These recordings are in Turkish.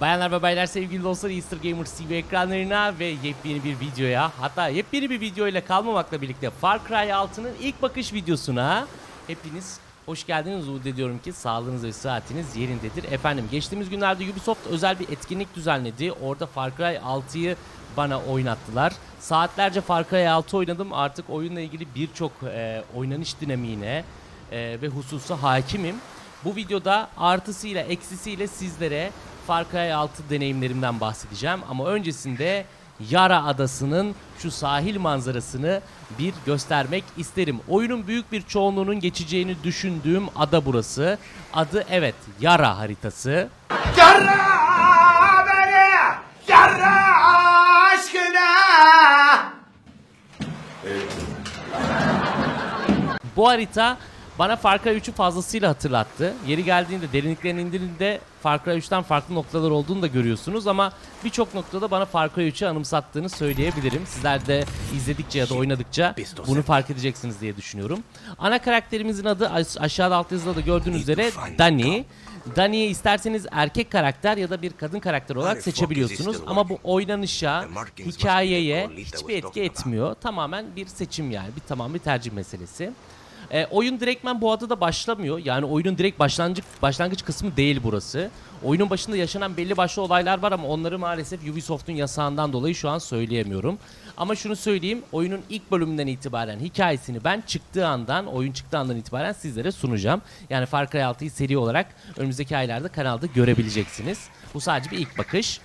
Bayanlar ve baylar sevgili dostlar Easter Gamer TV ekranlarına ve yepyeni bir videoya hatta yepyeni bir video ile kalmamakla birlikte Far Cry 6'nın ilk bakış videosuna hepiniz hoş geldiniz. Umut ediyorum ki sağlığınız ve sıhhatiniz yerindedir. Efendim geçtiğimiz günlerde Ubisoft özel bir etkinlik düzenledi. Orada Far Cry 6'yı bana oynattılar. Saatlerce Far Cry 6 oynadım. Artık oyunla ilgili birçok e, oynanış dinamiğine e, ve hususa hakimim. Bu videoda artısıyla eksisiyle sizlere Far Cry 6 deneyimlerimden bahsedeceğim ama öncesinde Yara Adası'nın şu sahil manzarasını bir göstermek isterim. Oyunun büyük bir çoğunluğunun geçeceğini düşündüğüm ada burası. Adı evet Yara haritası. Yarra beni! Yarra aşkına! Bu harita bana Far Cry 3'ü fazlasıyla hatırlattı. Yeri geldiğinde derinliklerin indiğinde Far Cry 3'ten farklı noktalar olduğunu da görüyorsunuz ama birçok noktada bana Far Cry 3'ü anımsattığını söyleyebilirim. Sizler de izledikçe ya da oynadıkça bunu fark edeceksiniz diye düşünüyorum. Ana karakterimizin adı aş- aşağıda alt yazıda da gördüğünüz üzere Dani. Dani'yi isterseniz erkek karakter ya da bir kadın karakter olarak seçebiliyorsunuz ama bu oynanışa, hikayeye hiçbir etki etmiyor. Tamamen bir seçim yani, bir tamam bir tercih meselesi. E, oyun direktmen bu adada başlamıyor. Yani oyunun direkt başlangıç başlangıç kısmı değil burası. Oyunun başında yaşanan belli başlı olaylar var ama onları maalesef Ubisoft'un yasağından dolayı şu an söyleyemiyorum. Ama şunu söyleyeyim, oyunun ilk bölümünden itibaren hikayesini ben çıktığı andan, oyun çıktığı andan itibaren sizlere sunacağım. Yani Far Cry 6'yı seri olarak önümüzdeki aylarda kanalda görebileceksiniz. Bu sadece bir ilk bakış.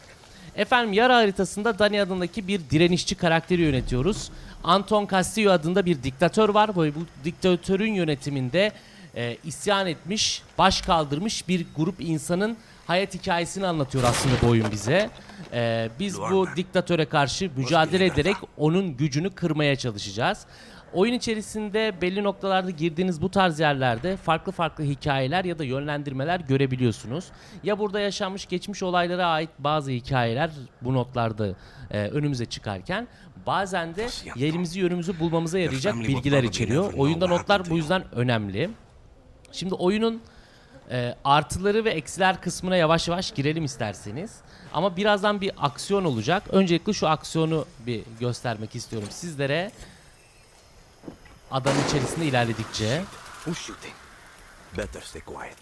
Efendim Yara haritasında Dani adındaki bir direnişçi karakteri yönetiyoruz. Anton Castillo adında bir diktatör var. Bu, bu diktatörün yönetiminde e, isyan etmiş, baş kaldırmış bir grup insanın hayat hikayesini anlatıyor aslında bu oyun bize. E, biz bu diktatöre karşı mücadele ederek onun gücünü kırmaya çalışacağız. Oyun içerisinde belli noktalarda girdiğiniz bu tarz yerlerde farklı farklı hikayeler ya da yönlendirmeler görebiliyorsunuz. Ya burada yaşanmış geçmiş olaylara ait bazı hikayeler bu notlarda e, önümüze çıkarken bazen de yerimizi yönümüzü bulmamıza yarayacak bilgiler içeriyor. Oyunda notlar bu yüzden önemli. Şimdi oyunun e, artıları ve eksiler kısmına yavaş yavaş girelim isterseniz. Ama birazdan bir aksiyon olacak. Öncelikle şu aksiyonu bir göstermek istiyorum sizlere. Adanın içerisinde ilerledikçe. Who's shooting? Better stay quiet.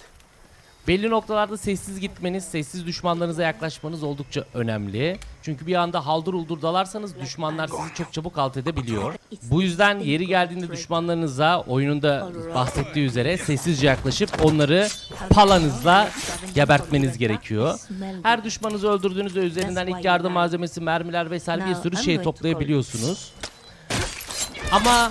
Belli noktalarda sessiz gitmeniz, sessiz düşmanlarınıza yaklaşmanız oldukça önemli. Çünkü bir anda haldır uldur dalarsanız düşmanlar sizi çok çabuk alt edebiliyor. Bu yüzden yeri geldiğinde düşmanlarınıza oyununda bahsettiği üzere sessizce yaklaşıp onları palanızla gebertmeniz gerekiyor. Her düşmanınızı öldürdüğünüzde üzerinden ilk yardım malzemesi, mermiler vesaire bir sürü şey toplayabiliyorsunuz. Ama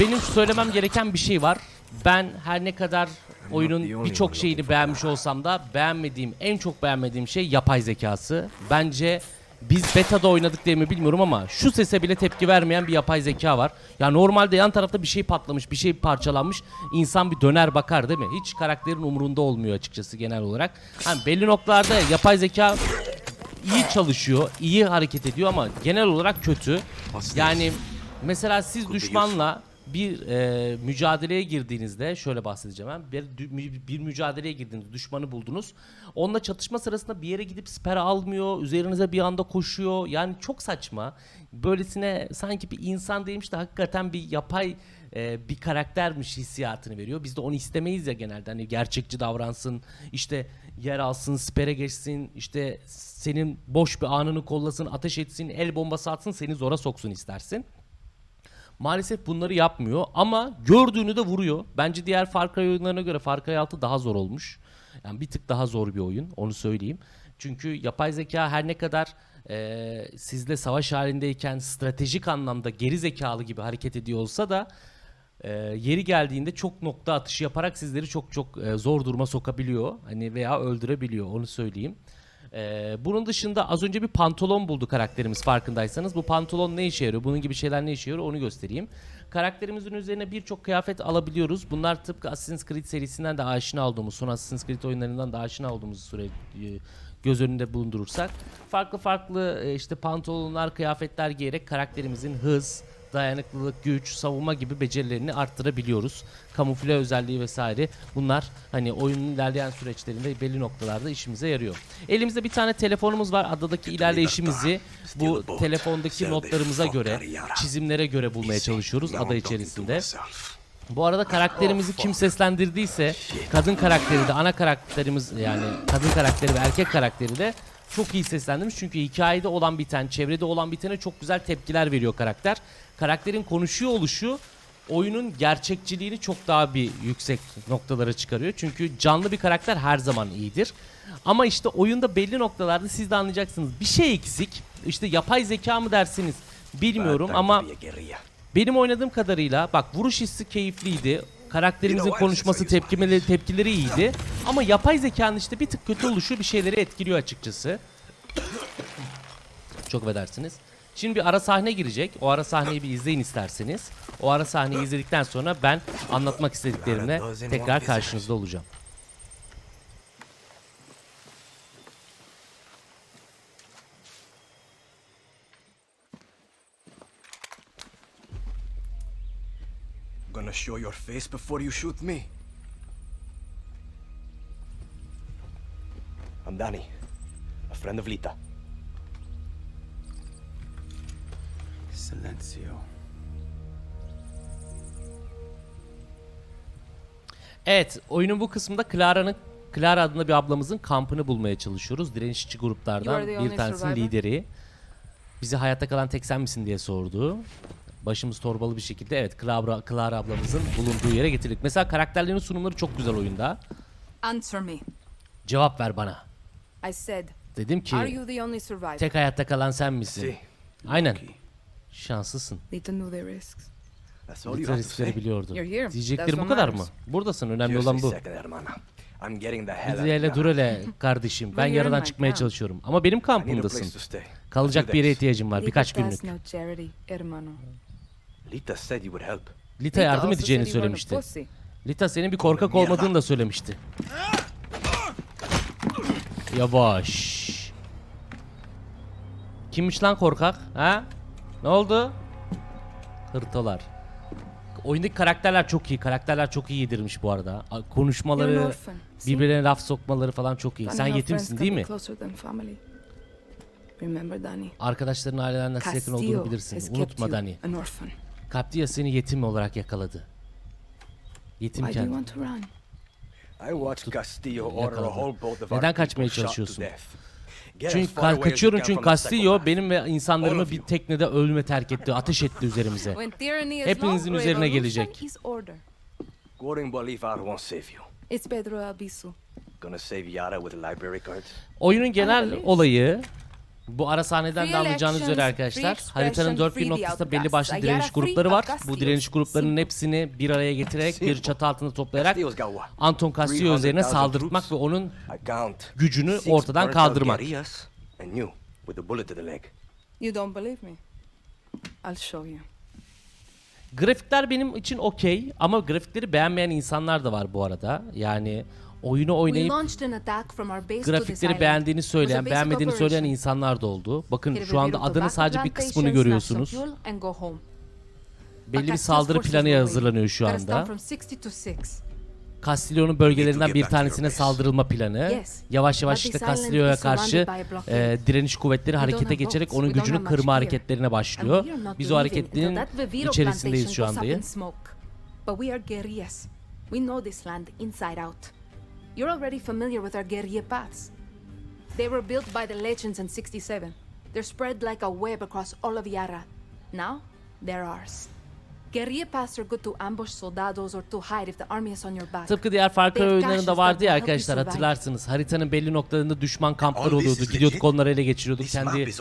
benim söylemem gereken bir şey var. Ben her ne kadar oyunun birçok şeyini beğenmiş olsam da beğenmediğim, en çok beğenmediğim şey yapay zekası. Bence biz beta'da oynadık diye mi bilmiyorum ama şu sese bile tepki vermeyen bir yapay zeka var. Ya normalde yan tarafta bir şey patlamış, bir şey parçalanmış. insan bir döner bakar değil mi? Hiç karakterin umurunda olmuyor açıkçası genel olarak. Hani belli noktalarda yapay zeka iyi çalışıyor, iyi hareket ediyor ama genel olarak kötü. Yani mesela siz düşmanla bir e, mücadeleye girdiğinizde şöyle bahsedeceğim ben. Bir, bir mücadeleye girdiniz, düşmanı buldunuz. Onunla çatışma sırasında bir yere gidip siper almıyor, üzerinize bir anda koşuyor. Yani çok saçma. Böylesine sanki bir insan değilmiş de hakikaten bir yapay e, bir karaktermiş hissiyatını veriyor. Biz de onu istemeyiz ya genelde. Hani gerçekçi davransın, işte yer alsın, spere geçsin, işte senin boş bir anını kollasın, ateş etsin, el bombası atsın, seni zora soksun istersin. Maalesef bunları yapmıyor ama gördüğünü de vuruyor. Bence diğer Far oyunlarına göre Far Cry 6 daha zor olmuş. Yani bir tık daha zor bir oyun onu söyleyeyim. Çünkü yapay zeka her ne kadar eee, sizle savaş halindeyken stratejik anlamda geri zekalı gibi hareket ediyor olsa da eee, yeri geldiğinde çok nokta atışı yaparak sizleri çok çok eee, zor duruma sokabiliyor. Hani veya öldürebiliyor onu söyleyeyim. Ee, bunun dışında az önce bir pantolon buldu karakterimiz farkındaysanız. Bu pantolon ne işe yarıyor? Bunun gibi şeyler ne işe yarıyor? Onu göstereyim. Karakterimizin üzerine birçok kıyafet alabiliyoruz. Bunlar tıpkı Assassin's Creed serisinden de aşina olduğumuz, son Assassin's Creed oyunlarından da aşina olduğumuz süre e, göz önünde bulundurursak farklı farklı e, işte pantolonlar, kıyafetler giyerek karakterimizin hız, dayanıklılık, güç, savunma gibi becerilerini arttırabiliyoruz. Kamufle özelliği vesaire bunlar hani oyunun ilerleyen süreçlerinde belli noktalarda işimize yarıyor. Elimizde bir tane telefonumuz var. Adadaki ilerleyişimizi bu telefondaki notlarımıza göre, çizimlere göre bulmaya çalışıyoruz ada içerisinde. Bu arada karakterimizi kim seslendirdiyse kadın karakteri de ana karakterimiz yani kadın karakteri ve erkek karakteri de çok iyi seslendirmiş. Çünkü hikayede olan biten, çevrede olan bitene çok güzel tepkiler veriyor karakter. Karakterin konuşuyor oluşu oyunun gerçekçiliğini çok daha bir yüksek noktalara çıkarıyor. Çünkü canlı bir karakter her zaman iyidir. Ama işte oyunda belli noktalarda siz de anlayacaksınız. Bir şey eksik. İşte yapay zeka mı dersiniz bilmiyorum ama benim oynadığım kadarıyla bak vuruş hissi keyifliydi. Karakterimizin konuşması, tepkimeleri, tepkileri iyiydi. Ama yapay zekanın işte bir tık kötü oluşu bir şeyleri etkiliyor açıkçası. Çok affedersiniz. Şimdi bir ara sahne girecek. O ara sahneyi bir izleyin isterseniz. O ara sahneyi izledikten sonra ben anlatmak istediklerimle tekrar karşınızda olacağım. Gonna show your face before you shoot me. I'm Danny, a friend of Lita. Silencio. Evet, oyunun bu kısmında Clara'nın Clara adında bir ablamızın kampını bulmaya çalışıyoruz. Direnişçi gruplardan are the bir tanesinin survivor? lideri. Bizi hayatta kalan tek sen misin diye sordu. Başımız torbalı bir şekilde evet Clara, Clara ablamızın bulunduğu yere getirdik. Mesela karakterlerin sunumları çok güzel oyunda. Answer me. Cevap ver bana. I said, Dedim are ki you the only survivor? tek hayatta kalan sen misin? Si. Aynen. Şanslısın. To know the risks. Riskleri biliyordu. Diyeceklerim bu kadar mı? Buradasın. Önemli olan bu. second, hermana. I'm getting the hell out Hadi hele of dur hele kardeşim. Ben yaradan çıkmaya camp. çalışıyorum. Ama benim kampımdasın. Kalacak bir yere ihtiyacım var. Birkaç günlük. Lita said you would help. Lita Lita yardım edeceğini söylemişti. Lita senin bir korkak olmadığını da söylemişti. Yavaş. Kimmiş lan korkak? Ha? Ne oldu? Hırtolar. Oyundaki karakterler çok iyi. Karakterler çok iyi yedirmiş bu arada. Konuşmaları, birbirine laf sokmaları falan çok iyi. Sen yetimsin değil mi? Arkadaşların ailenden nasıl yakın olduğunu bilirsin. Unutma Dani. Captia seni yetim olarak yakaladı. Why do you Yetimken. want to run? I watched Castillo order a yakaladı. whole boat of our Neden kaçmaya people shot to çalışıyorsun? death. Get as Çünkü far away ka- you kaçıyorum can çünkü from the Castillo benim ve insanlarımı All of bir you. teknede ölüme terk etti. Ateş etti üzerimize. When tyranny is Hepinizin üzerine revolution gelecek. is order. Quoting Bolivar won't save you. It's Pedro Albizu. Gonna save Yara with library cards? Oyunun genel olayı bu ara sahneden de anlayacağınız üzere arkadaşlar haritanın dört bir noktasında belli başlı direniş grupları var. Bu direniş gruplarının hepsini bir araya getirerek bir çatı altında toplayarak? Anton Castillo üzerine 300,000 saldırtmak troops? ve onun gücünü ortadan kaldırmak. Grafikler benim için okey ama grafikleri beğenmeyen insanlar da var bu arada. Yani oyunu oynayıp grafikleri beğendiğini söyleyen, beğenmediğini söyleyen insanlar da oldu. Bakın şu anda tobacco sadece bir kısmını görüyorsunuz. Belli bir saldırı planı hazırlanıyor şu anda. from 60 to 6. Castillo'nun bölgelerinden bir tanesine saldırılma planı. Yavaş yavaş işte surrounded karşı e, direniş kuvvetleri harekete geçerek onun gücünü kırma hareketlerine başlıyor. Biz o hareketlerin içerisindeyiz şu anda. But we are guerrillas. We know this land inside out. You're already familiar with our guerrilla paths. They were built by the legends in 67. They're spread like a web across all of Yara. Now, they're ours. Are good to ambush soldados or to hide if the army is on your back. Tıpkı diğer Far Cry They've oyunlarında vardı ya arkadaşlar hatırlarsınız. Haritanın belli noktalarında düşman kampları oluyordu. Gidiyorduk onları ele geçiriyorduk. Kendi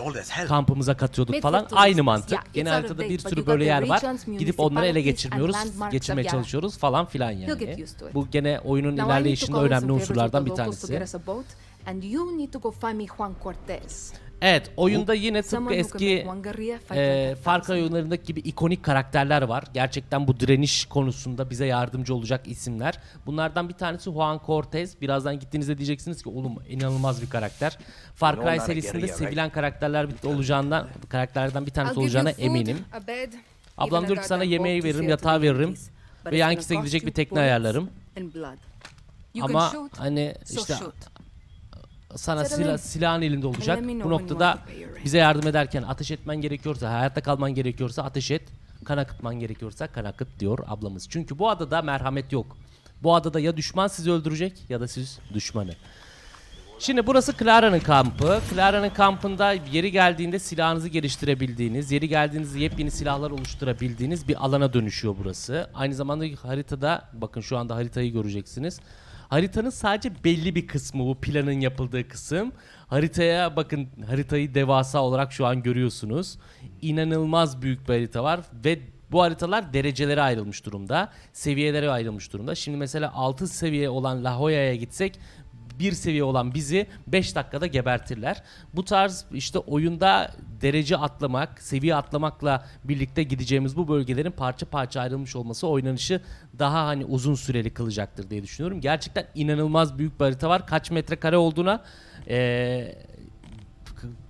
kampımıza katıyorduk falan. Aynı mantık. Gene haritada bir sürü böyle yer var. Gidip onları ele geçirmiyoruz. Geçirmeye çalışıyoruz falan filan yani. Bu gene oyunun ilerleyişinde önemli unsurlardan bir tanesi. and you need to go find me Juan Cortez. Evet oyunda yine tıpkı eski e, Far Cry oyunlarındaki gibi ikonik karakterler var. Gerçekten bu direniş konusunda bize yardımcı olacak isimler. Bunlardan bir tanesi Juan Cortez. Birazdan gittiğinizde diyeceksiniz ki oğlum inanılmaz bir karakter. Far Cry serisinde sevilen karakterler bir- olacağından karakterlerden bir tanesi olacağına eminim. Ablam diyor ki sana yemeği veririm, yatağı veririm ve Yankees'e gidecek bir tekne ayarlarım. Ama hani işte. Sana silah, silahın elinde olacak. Bu noktada bize yardım ederken ateş etmen gerekiyorsa, hayatta kalman gerekiyorsa ateş et. Kan akıtman gerekiyorsa kan akıt diyor ablamız. Çünkü bu adada merhamet yok. Bu adada ya düşman sizi öldürecek ya da siz düşmanı. Şimdi burası Clara'nın kampı. Clara'nın kampında yeri geldiğinde silahınızı geliştirebildiğiniz, yeri geldiğinizde yepyeni silahlar oluşturabildiğiniz bir alana dönüşüyor burası. Aynı zamanda haritada, bakın şu anda haritayı göreceksiniz. Haritanın sadece belli bir kısmı bu planın yapıldığı kısım. Haritaya bakın haritayı devasa olarak şu an görüyorsunuz. İnanılmaz büyük bir harita var ve bu haritalar derecelere ayrılmış durumda. Seviyelere ayrılmış durumda. Şimdi mesela 6 seviye olan La Jolla'ya gitsek bir seviye olan bizi 5 dakikada gebertirler. Bu tarz işte oyunda derece atlamak, seviye atlamakla birlikte gideceğimiz bu bölgelerin parça parça ayrılmış olması oynanışı daha hani uzun süreli kılacaktır diye düşünüyorum. Gerçekten inanılmaz büyük bir harita var. Kaç metrekare olduğuna eee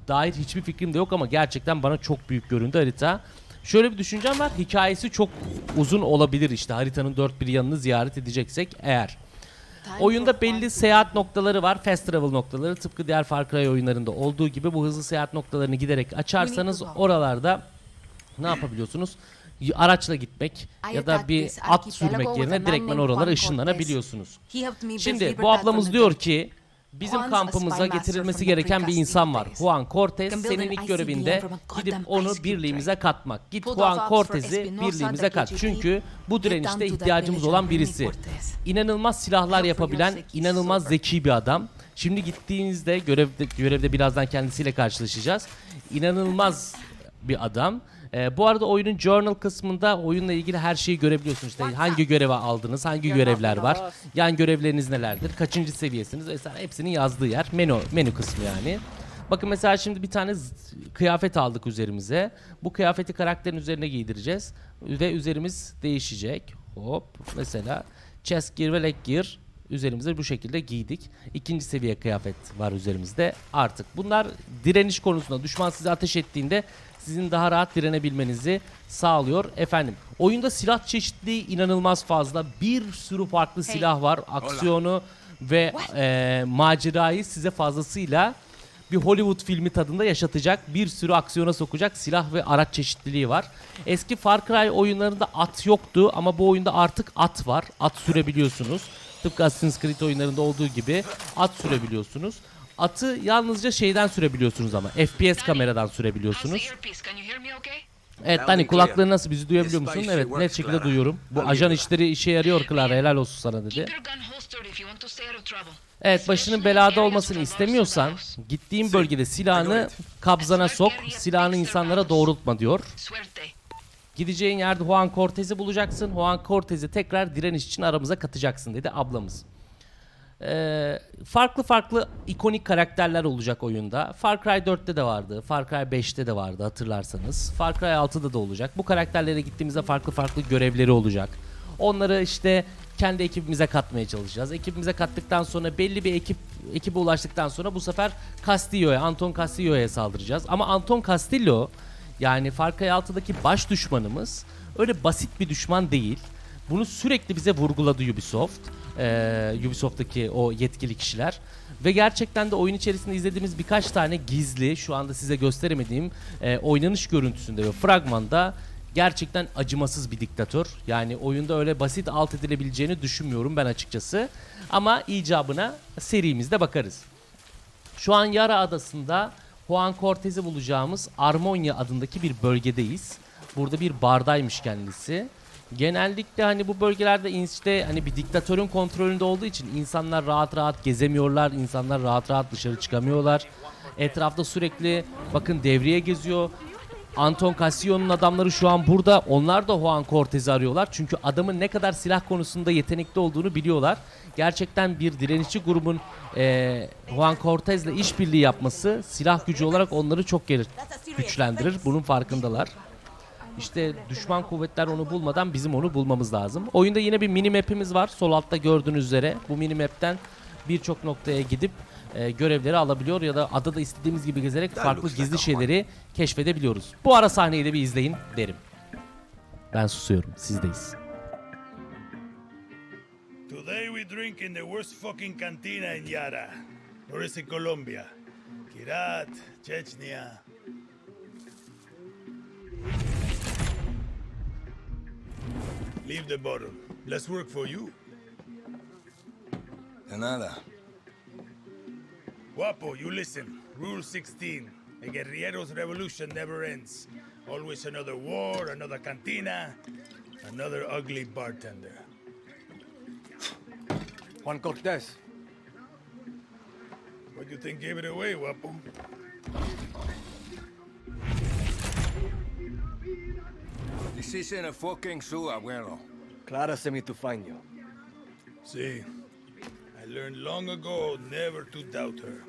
dair hiçbir fikrim de yok ama gerçekten bana çok büyük göründü harita. Şöyle bir düşüncem var. Hikayesi çok uzun olabilir işte haritanın dört bir yanını ziyaret edeceksek eğer. Oyunda belli seyahat noktaları var. Fast travel noktaları. Tıpkı diğer Far Cry oyunlarında olduğu gibi bu hızlı seyahat noktalarını giderek açarsanız oralarda ne yapabiliyorsunuz? Araçla gitmek ya da bir at sürmek yerine direktmen oralara ışınlanabiliyorsunuz. Şimdi bu ablamız diyor ki bizim kampımıza getirilmesi gereken bir insan var. Juan Cortez senin ilk görevinde gidip onu birliğimize katmak. Git Juan Cortez'i birliğimize kat. Çünkü bu direnişte ihtiyacımız olan birisi. İnanılmaz silahlar yapabilen, inanılmaz zeki bir adam. Şimdi gittiğinizde görevde görevde birazdan kendisiyle karşılaşacağız. İnanılmaz bir adam. Ee, bu arada oyunun journal kısmında oyunla ilgili her şeyi görebiliyorsunuz. İşte hangi göreve aldınız, hangi görevler var, yan görevleriniz nelerdir, kaçıncı seviyesiniz vesaire hepsinin yazdığı yer. Menü menü kısmı yani. Bakın mesela şimdi bir tane kıyafet aldık üzerimize. Bu kıyafeti karakterin üzerine giydireceğiz ve üzerimiz değişecek. Hop mesela chest gear ve leg gear üzerimize bu şekilde giydik. İkinci seviye kıyafet var üzerimizde artık. Bunlar direniş konusunda düşman size ateş ettiğinde sizin daha rahat direnebilmenizi sağlıyor efendim. Oyunda silah çeşitliliği inanılmaz fazla. Bir sürü farklı silah var. Aksiyonu ve e, macerayı size fazlasıyla bir Hollywood filmi tadında yaşatacak, bir sürü aksiyona sokacak silah ve araç çeşitliliği var. Eski Far Cry oyunlarında at yoktu ama bu oyunda artık at var. At sürebiliyorsunuz. Tıpkı Assassin's Creed oyunlarında olduğu gibi at sürebiliyorsunuz. Atı yalnızca şeyden sürebiliyorsunuz ama FPS kameradan sürebiliyorsunuz. Evet Dani clear. nasıl bizi duyabiliyor musun? Evet net şekilde duyuyorum. Bu ajan işleri işe yarıyor Clara helal olsun sana dedi. Evet başının belada olmasını istemiyorsan gittiğin bölgede silahını kabzana sok, silahını insanlara doğrultma diyor. Gideceğin yerde Juan Cortez'i bulacaksın. Juan Cortez'i tekrar direniş için aramıza katacaksın dedi ablamız. Ee, farklı farklı ikonik karakterler olacak oyunda. Far Cry 4'te de vardı. Far Cry 5'te de vardı hatırlarsanız. Far Cry 6'da da olacak. Bu karakterlere gittiğimizde farklı farklı görevleri olacak. Onları işte kendi ekibimize katmaya çalışacağız. Ekibimize kattıktan sonra belli bir ekip ekibe ulaştıktan sonra bu sefer Castillo'ya, Anton Castillo'ya saldıracağız. Ama Anton Castillo yani Far Cry 6'daki baş düşmanımız öyle basit bir düşman değil. Bunu sürekli bize vurguladı Ubisoft. Ee, Ubisoft'taki o yetkili kişiler. Ve gerçekten de oyun içerisinde izlediğimiz birkaç tane gizli, şu anda size gösteremediğim e, oynanış görüntüsünde ve fragmanda gerçekten acımasız bir diktatör. Yani oyunda öyle basit alt edilebileceğini düşünmüyorum ben açıkçası. Ama icabına serimizde bakarız. Şu an Yara Adası'nda Juan Cortez'i bulacağımız Armonia adındaki bir bölgedeyiz. Burada bir bardaymış kendisi. Genellikle hani bu bölgelerde işte hani bir diktatörün kontrolünde olduğu için insanlar rahat rahat gezemiyorlar, insanlar rahat rahat dışarı çıkamıyorlar. Etrafta sürekli bakın devriye geziyor. Anton Castillo'nun adamları şu an burada. Onlar da Juan Cortez'i arıyorlar. Çünkü adamın ne kadar silah konusunda yetenekli olduğunu biliyorlar. Gerçekten bir direnişçi grubun eee Juan Cortez'le işbirliği yapması silah gücü olarak onları çok geri güçlendirir. Bunun farkındalar. İşte düşman kuvvetler onu bulmadan bizim onu bulmamız lazım. Oyunda yine bir mini map'imiz var. Sol altta gördüğünüz üzere. Bu mini map'ten birçok noktaya gidip e, görevleri alabiliyor ya da adada istediğimiz gibi gezerek farklı gizli şeyleri keşfedebiliyoruz. Bu ara sahneyi de bir izleyin derim. Ben susuyorum. Sizdeyiz. Today we drink in the worst fucking cantina in Yara. Norris in Colombia. Kirat, Chechnya. Leave the bottle. Less work for you. De nada. Guapo, you listen. Rule 16. A guerrillero's revolution never ends. Always another war, another cantina, another ugly bartender. Juan Cortez. What do you think gave it away, Guapo? This isn't a fucking zoo, abuelo. Clara sent me to find you. See, I learned long ago never to doubt her.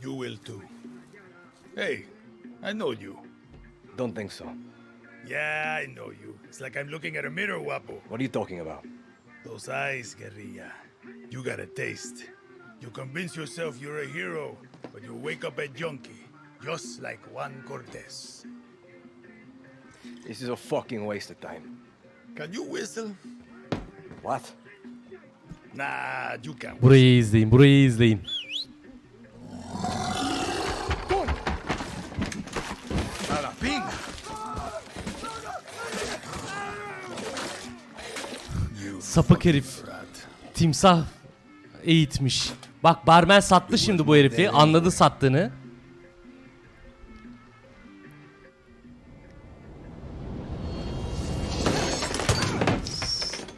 You will too. Hey, I know you. Don't think so. Yeah, I know you. It's like I'm looking at a mirror, Wapo. What are you talking about? Those eyes, guerrilla. You got a taste. You convince yourself you're a hero, but you wake up a junkie, just like Juan Cortez. This is a fucking waste of time. Can you whistle? What? Nah, you can't. Burayı izleyin. Burayı izleyin. Sapık herif. Timsah eğitmiş. Bak barmen sattı şimdi bu herifi. Anladı sattığını.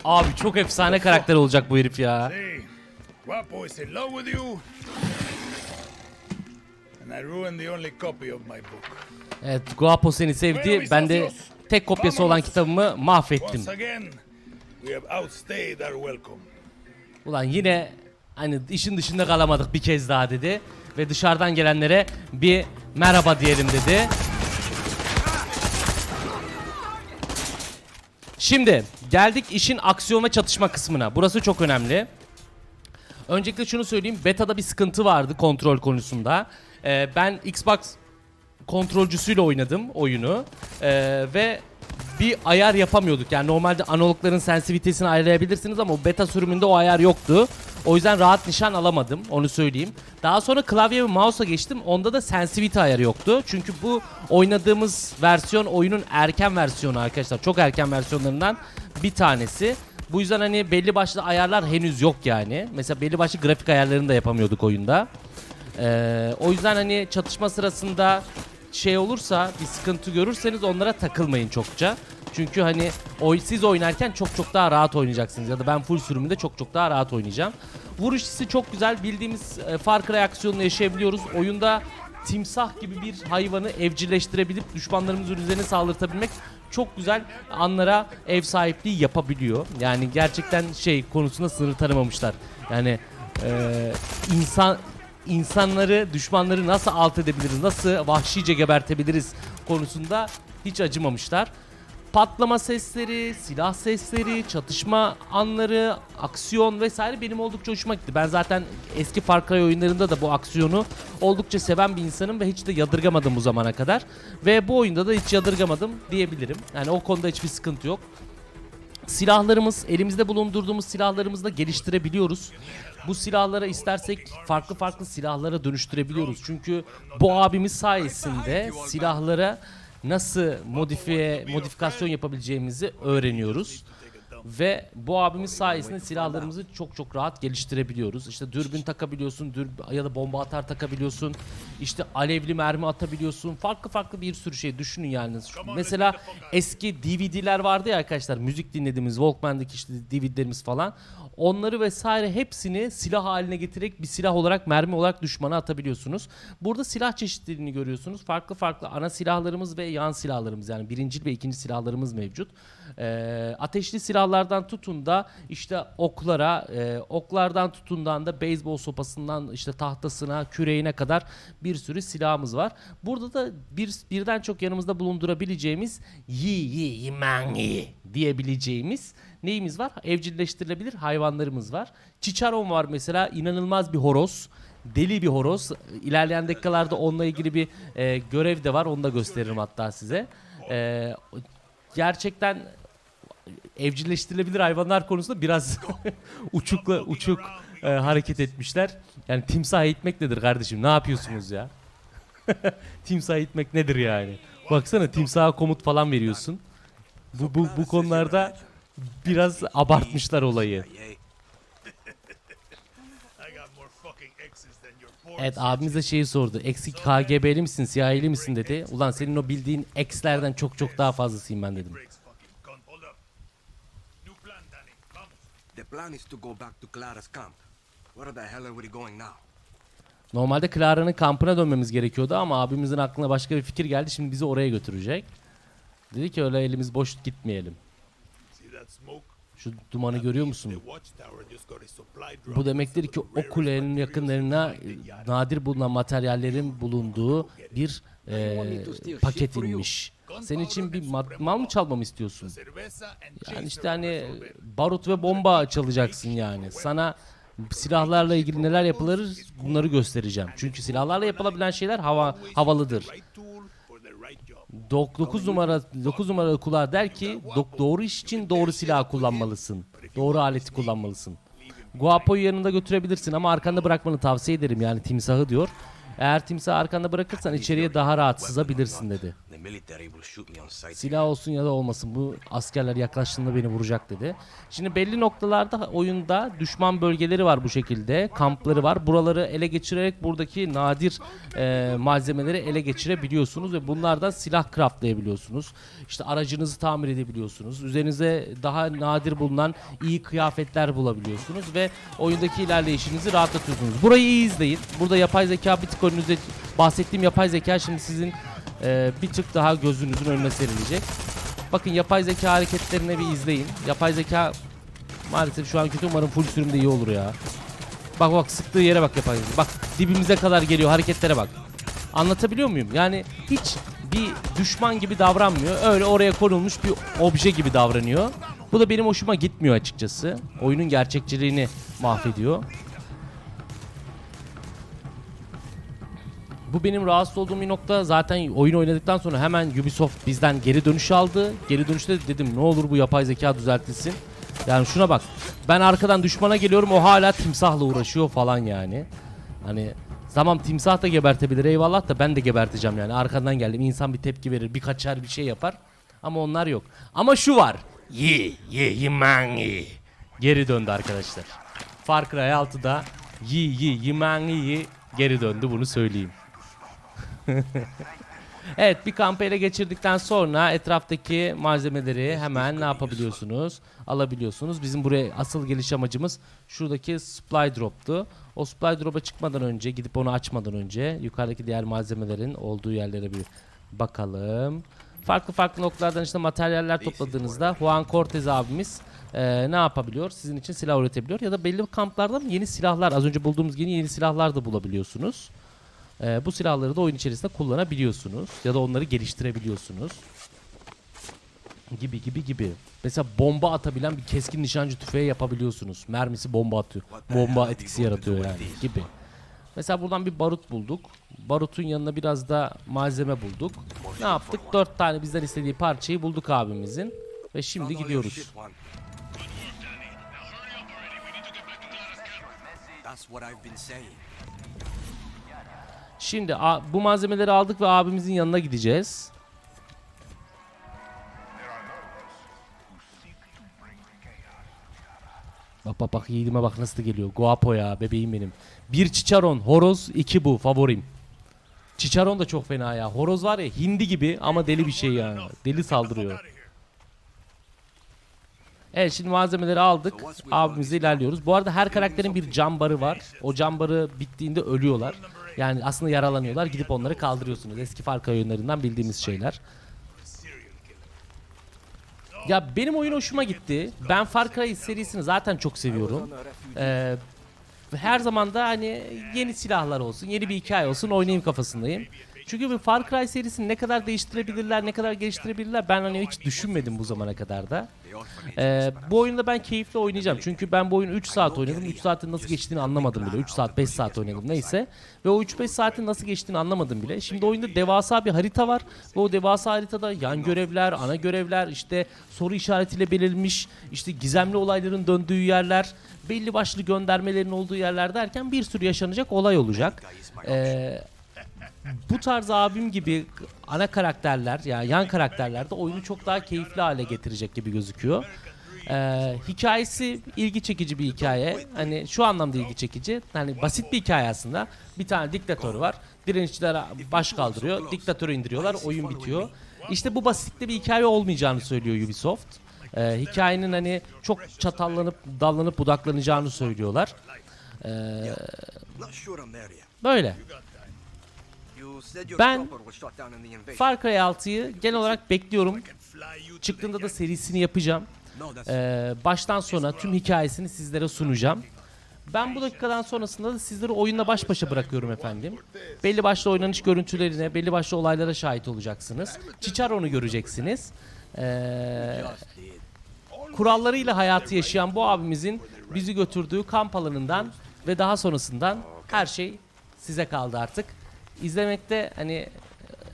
Abi çok efsane karakter olacak bu herif ya. Evet Guapo seni sevdi. Ben de tek kopyası olan kitabımı mahvettim. Ulan yine hani işin dışında kalamadık bir kez daha dedi. Ve dışarıdan gelenlere bir merhaba diyelim dedi. Şimdi geldik işin aksiyon ve çatışma kısmına. Burası çok önemli. Öncelikle şunu söyleyeyim. Beta'da bir sıkıntı vardı kontrol konusunda. Ee, ben Xbox kontrolcüsüyle oynadım oyunu. Ee, ve bir ayar yapamıyorduk. Yani normalde analogların sensitivitesini ayarlayabilirsiniz ama beta sürümünde o ayar yoktu. O yüzden rahat nişan alamadım onu söyleyeyim. Daha sonra klavye ve mouse'a geçtim. Onda da sensitivity ayarı yoktu. Çünkü bu oynadığımız versiyon oyunun erken versiyonu arkadaşlar. Çok erken versiyonlarından bir tanesi. Bu yüzden hani belli başlı ayarlar henüz yok yani. Mesela belli başlı grafik ayarlarını da yapamıyorduk oyunda. Ee, o yüzden hani çatışma sırasında şey olursa bir sıkıntı görürseniz onlara takılmayın çokça. Çünkü hani oy, siz oynarken çok çok daha rahat oynayacaksınız ya da ben full sürümünde çok çok daha rahat oynayacağım. Vuruş hissi çok güzel. Bildiğimiz e, Far Cry yaşayabiliyoruz. Oyunda timsah gibi bir hayvanı evcilleştirebilip düşmanlarımızın üzerine saldırtabilmek çok güzel anlara ev sahipliği yapabiliyor. Yani gerçekten şey konusunda sınır tanımamışlar. Yani e, insan insanları, düşmanları nasıl alt edebiliriz, nasıl vahşice gebertebiliriz konusunda hiç acımamışlar. Patlama sesleri, silah sesleri, çatışma anları, aksiyon vesaire benim oldukça hoşuma gitti. Ben zaten eski Far Cry oyunlarında da bu aksiyonu oldukça seven bir insanım ve hiç de yadırgamadım bu zamana kadar. Ve bu oyunda da hiç yadırgamadım diyebilirim. Yani o konuda hiçbir sıkıntı yok. Silahlarımız, elimizde bulundurduğumuz silahlarımızı da geliştirebiliyoruz. Bu silahlara istersek farklı farklı silahlara dönüştürebiliyoruz. Çünkü bu abimiz sayesinde silahlara nasıl modifiye, modifikasyon yapabileceğimizi öğreniyoruz. Ve bu abimiz sayesinde silahlarımızı çok çok rahat geliştirebiliyoruz. İşte dürbün takabiliyorsun, dür ya da bomba atar takabiliyorsun. İşte alevli mermi atabiliyorsun. Farklı farklı bir sürü şey düşünün yani. Mesela eski DVD'ler vardı ya arkadaşlar. Müzik dinlediğimiz Walkman'daki işte DVD'lerimiz falan. Onları vesaire hepsini silah haline getirerek bir silah olarak mermi olarak düşmana atabiliyorsunuz. Burada silah çeşitliliğini görüyorsunuz. Farklı farklı ana silahlarımız ve yan silahlarımız yani birincil ve ikinci silahlarımız mevcut. Ee, ateşli silahlardan tutun da işte oklara, e, oklardan tutundan da beyzbol sopasından işte tahtasına, küreğine kadar bir sürü silahımız var. Burada da bir birden çok yanımızda bulundurabileceğimiz yi yi yimen yi diyebileceğimiz neyimiz var? Evcilleştirilebilir hayvanlarımız var. Çiçaron var mesela inanılmaz bir horoz. Deli bir horoz. İlerleyen dakikalarda onunla ilgili bir e, görev de var. Onu da gösteririm hatta size. E, gerçekten evcilleştirilebilir hayvanlar konusunda biraz uçukla uçuk e, hareket etmişler. Yani timsah eğitmek nedir kardeşim? Ne yapıyorsunuz ya? timsah eğitmek nedir yani? Baksana timsaha komut falan veriyorsun. Bu bu bu konularda biraz abartmışlar olayı. Evet abimiz de şeyi sordu. Eksik KGB'li misin, CIA'li misin dedi. Ulan senin o bildiğin X'lerden çok çok daha fazlasıyım ben dedim. The plan is to go back to Clara's camp. Where the hell are we going now? Normalde Clara'nın kampına dönmemiz gerekiyordu ama abimizin aklına başka bir fikir geldi. Şimdi bizi oraya götürecek. Dedi ki öyle elimiz boş gitmeyelim. Şu dumanı görüyor musun? Bu demektir ki o kulenin yakınlarına e, nadir bulunan materyallerin bulunduğu bir e, paket inmiş. Senin için bir ma- mal mı çalmamı istiyorsun? Yani işte hani barut ve bomba çalacaksın yani. Sana silahlarla ilgili neler yapılır bunları göstereceğim. Çünkü silahlarla yapılabilen şeyler hava havalıdır. Right job. 9 numara 9 numaralı kulağı der ki "Dok- doğru iş için doğru silah kullanmalısın. Doğru aleti kullanmalısın. Guapo'yu yanında götürebilirsin ama arkanda bırakmanı tavsiye ederim yani timsahı diyor. Eğer timsahı arkanda bırakırsan içeriye daha rahat sızabilirsin dedi. Silah olsun ya da olmasın bu askerler yaklaştığında beni vuracak dedi. Şimdi belli noktalarda oyunda düşman bölgeleri var bu şekilde. Kampları var. Buraları ele geçirerek buradaki nadir e, malzemeleri ele geçirebiliyorsunuz ve bunlardan silah craftlayabiliyorsunuz. İşte aracınızı tamir edebiliyorsunuz. Üzerinize daha nadir bulunan iyi kıyafetler bulabiliyorsunuz ve oyundaki ilerleyişinizi rahatlatıyorsunuz. Burayı iyi izleyin. Burada yapay zeka bir tık önünüze bahsettiğim yapay zeka şimdi sizin e, bir tık daha gözünüzün önüne serilecek. Bakın yapay zeka hareketlerini bir izleyin. Yapay zeka maalesef şu an kötü umarım full sürümde iyi olur ya. Bak bak sıktığı yere bak yapay zeka. Bak dibimize kadar geliyor hareketlere bak. Anlatabiliyor muyum? Yani hiç bir düşman gibi davranmıyor. Öyle oraya konulmuş bir obje gibi davranıyor. Bu da benim hoşuma gitmiyor açıkçası. Oyunun gerçekçiliğini mahvediyor. Bu benim rahatsız olduğum bir nokta. Zaten oyun oynadıktan sonra hemen Ubisoft bizden geri dönüş aldı. Geri dönüşte de dedim ne olur bu yapay zeka düzeltilsin. Yani şuna bak. Ben arkadan düşmana geliyorum o hala timsahla uğraşıyor falan yani. Hani tamam timsah da gebertebilir eyvallah da ben de geberteceğim yani. Arkadan geldim insan bir tepki verir bir kaçar bir şey yapar. Ama onlar yok. Ama şu var. Ye yemen ye. Geri döndü arkadaşlar. Far Cry 6'da yi yi yemen yi geri döndü bunu söyleyeyim. evet bir kampı ele geçirdikten sonra etraftaki malzemeleri hemen ne yapabiliyorsunuz? Alabiliyorsunuz. Bizim buraya asıl geliş amacımız şuradaki supply drop'tu. O supply drop'a çıkmadan önce gidip onu açmadan önce yukarıdaki diğer malzemelerin olduğu yerlere bir bakalım. Farklı farklı noktalardan işte materyaller topladığınızda Juan Cortez abimiz eee, ne yapabiliyor? Sizin için silah üretebiliyor ya da belli kamplardan yeni silahlar az önce bulduğumuz gibi yeni silahlar da bulabiliyorsunuz. Ee, bu silahları da oyun içerisinde kullanabiliyorsunuz ya da onları geliştirebiliyorsunuz. Gibi gibi gibi. Mesela bomba atabilen bir keskin nişancı tüfeği yapabiliyorsunuz. Mermisi bomba atıyor. Bomba etkisi yaratıyor yani gibi. Mesela buradan bir barut bulduk. Barutun yanına biraz da malzeme bulduk. Ne yaptık? Dört tane bizden istediği parçayı bulduk abimizin. Ve şimdi gidiyoruz. That's what I've been saying. Şimdi bu malzemeleri aldık ve abimizin yanına gideceğiz. Bak bak bak yiğidime bak nasıl geliyor. Guapo ya bebeğim benim. Bir çiçaron, horoz, iki bu favorim. Çiçaron da çok fena ya. Horoz var ya hindi gibi ama deli bir şey ya. Deli saldırıyor. Evet şimdi malzemeleri aldık. Abimizle ilerliyoruz. Bu arada her karakterin bir cam barı var. O cam barı bittiğinde ölüyorlar. Yani aslında yaralanıyorlar. Gidip onları kaldırıyorsunuz. Eski Far Cry oyunlarından bildiğimiz şeyler. Ya benim oyun hoşuma gitti. Ben Far Cry serisini zaten çok seviyorum. Ee, her zaman da hani yeni silahlar olsun, yeni bir hikaye olsun oynayayım kafasındayım. Çünkü bir Far Cry serisini ne kadar değiştirebilirler, ne kadar geliştirebilirler ben hani hiç düşünmedim bu zamana kadar da. Ee, bu oyunda ben keyifli oynayacağım. Çünkü ben bu oyunu 3 saat oynadım. 3 saatin nasıl geçtiğini anlamadım bile. 3 saat 5 saat oynadım neyse. Ve o 3-5 saatin nasıl geçtiğini anlamadım bile. Şimdi oyunda devasa bir harita var. Ve o devasa haritada yan görevler, ana görevler, işte soru işaretiyle belirlenmiş, işte gizemli olayların döndüğü yerler, belli başlı göndermelerin olduğu yerler derken bir sürü yaşanacak olay olacak. Ee, bu tarz abim gibi ana karakterler ya yan karakterler de oyunu çok daha keyifli hale getirecek gibi gözüküyor. Ee, hikayesi ilgi çekici bir hikaye. Hani şu anlamda ilgi çekici. Hani basit bir hikaye aslında. Bir tane diktatör var. Direnişçilere baş kaldırıyor. Diktatörü indiriyorlar. Oyun bitiyor. İşte bu basitlikte bir hikaye olmayacağını söylüyor Ubisoft. Ee, hikayenin hani çok çatallanıp dallanıp budaklanacağını söylüyorlar. Ee, böyle. Ben-. Far Cry 6'yı genel olarak bekliyorum. Çıktığında da serisini yapacağım. Ee, baştan sona tüm hikayesini sizlere sunacağım. Ben bu dakikadan sonrasında da sizleri oyunla baş başa bırakıyorum efendim. Belli başlı oynanış görüntülerine, belli başlı olaylara şahit olacaksınız. Çiçaron'u göreceksiniz. Ee, kurallarıyla hayatı yaşayan bu abimizin bizi götürdüğü kamp alanından ve daha sonrasından her şey size kaldı artık. İzlemekte hani e,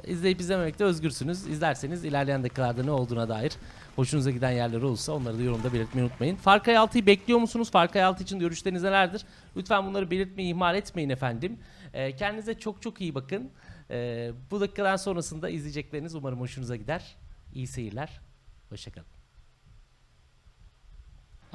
izleyip izlememekte özgürsünüz. İzlerseniz ilerleyen dakikalarda ne olduğuna dair hoşunuza giden yerler olursa onları da yorumda belirtmeyi unutmayın. Far Cry 6'yı bekliyor musunuz? Far Cry 6 için görüşleriniz nelerdir? Lütfen bunları belirtmeyi ihmal etmeyin efendim. Ee, kendinize çok çok iyi bakın. Ee, bu dakikadan sonrasında izleyecekleriniz umarım hoşunuza gider. İyi seyirler. Hoşçakalın.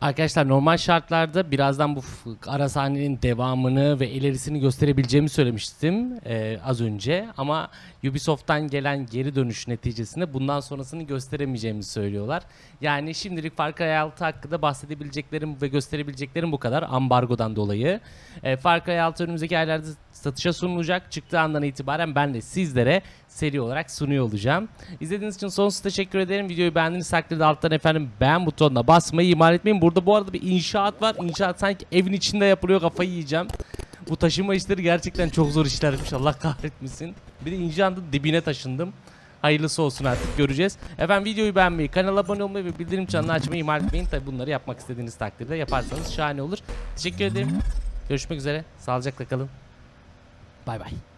Arkadaşlar normal şartlarda birazdan bu ara sahnenin devamını ve ilerisini gösterebileceğimi söylemiştim eee, az önce. Ama Ubisoft'tan gelen geri dönüş neticesinde bundan sonrasını gösteremeyeceğimizi söylüyorlar. Yani şimdilik Far Cry 6 hakkında bahsedebileceklerim ve gösterebileceklerim bu kadar ambargodan dolayı. Eee Far Cry 6 önümüzdeki aylarda satışa sunulacak. Çıktığı andan itibaren ben de sizlere seri olarak sunuyor olacağım. İzlediğiniz için sonsuz teşekkür ederim. Videoyu beğendiğiniz takdirde alttan efendim beğen butonuna basmayı ihmal etmeyin. Burada bu arada bir inşaat var. İnşaat sanki evin içinde yapılıyor. Kafayı yiyeceğim. Bu taşıma işleri gerçekten çok zor işlermiş. Allah kahretmesin. Bir de inşaatın dibine taşındım. Hayırlısı olsun artık göreceğiz. Efendim videoyu beğenmeyi, kanala abone olmayı ve bildirim çanını açmayı ihmal etmeyin. Tabi bunları yapmak istediğiniz takdirde yaparsanız şahane olur. Teşekkür ederim. Görüşmek üzere. Sağlıcakla kalın. 拜拜。